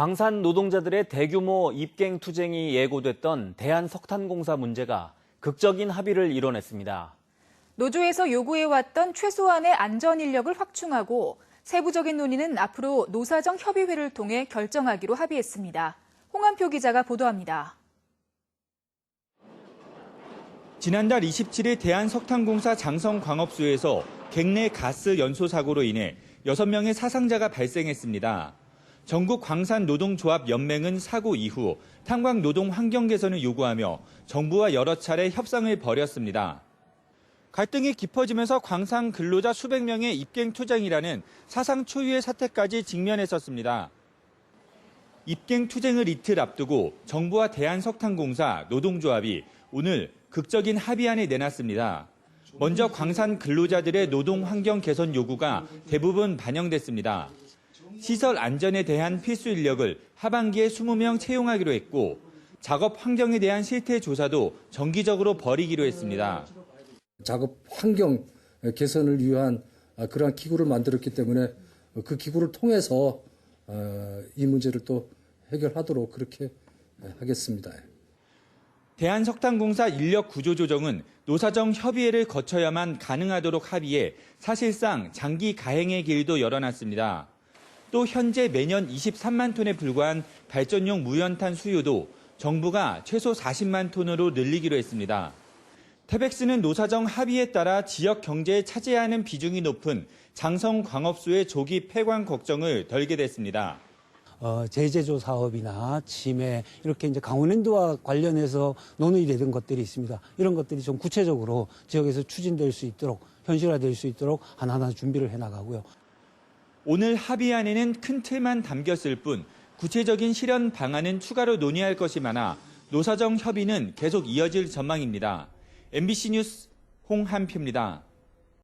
광산 노동자들의 대규모 입갱 투쟁이 예고됐던 대한석탄공사 문제가 극적인 합의를 이뤄냈습니다. 노조에서 요구해왔던 최소한의 안전 인력을 확충하고 세부적인 논의는 앞으로 노사정 협의회를 통해 결정하기로 합의했습니다. 홍한표 기자가 보도합니다. 지난달 27일 대한석탄공사 장성광업소에서 갱내 가스 연소 사고로 인해 6명의 사상자가 발생했습니다. 전국 광산 노동조합 연맹은 사고 이후 탄광 노동 환경 개선을 요구하며 정부와 여러 차례 협상을 벌였습니다. 갈등이 깊어지면서 광산 근로자 수백 명의 입갱 투쟁이라는 사상 초유의 사태까지 직면했었습니다. 입갱 투쟁을 이틀 앞두고 정부와 대한석탄공사 노동조합이 오늘 극적인 합의안을 내놨습니다. 먼저 광산 근로자들의 노동 환경 개선 요구가 대부분 반영됐습니다. 시설 안전에 대한 필수 인력을 하반기에 20명 채용하기로 했고 작업 환경에 대한 실태 조사도 정기적으로 벌이기로 했습니다. 작업 환경 개선을 위한 그러한 기구를 만들었기 때문에 그 기구를 통해서 어, 이 문제를 또 해결하도록 그렇게 하겠습니다. 대한석탄공사 인력 구조 조정은 노사정 협의회를 거쳐야만 가능하도록 합의해 사실상 장기 가행의 길도 열어놨습니다. 또 현재 매년 23만 톤에 불과한 발전용 무연탄 수요도 정부가 최소 40만 톤으로 늘리기로 했습니다. 태백스는 노사정 합의에 따라 지역 경제에 차지해야 하는 비중이 높은 장성 광업소의 조기 폐관 걱정을 덜게 됐습니다. 어, 제재조 사업이나 치매 이렇게 이제 강원랜드와 관련해서 논의되던 것들이 있습니다. 이런 것들이 좀 구체적으로 지역에서 추진될 수 있도록 현실화될 수 있도록 하나하나 준비를 해 나가고요. 오늘 합의안에는 큰 틀만 담겼을 뿐 구체적인 실현 방안은 추가로 논의할 것이 많아 노사정 협의는 계속 이어질 전망입니다. MBC 뉴스 홍한표입니다.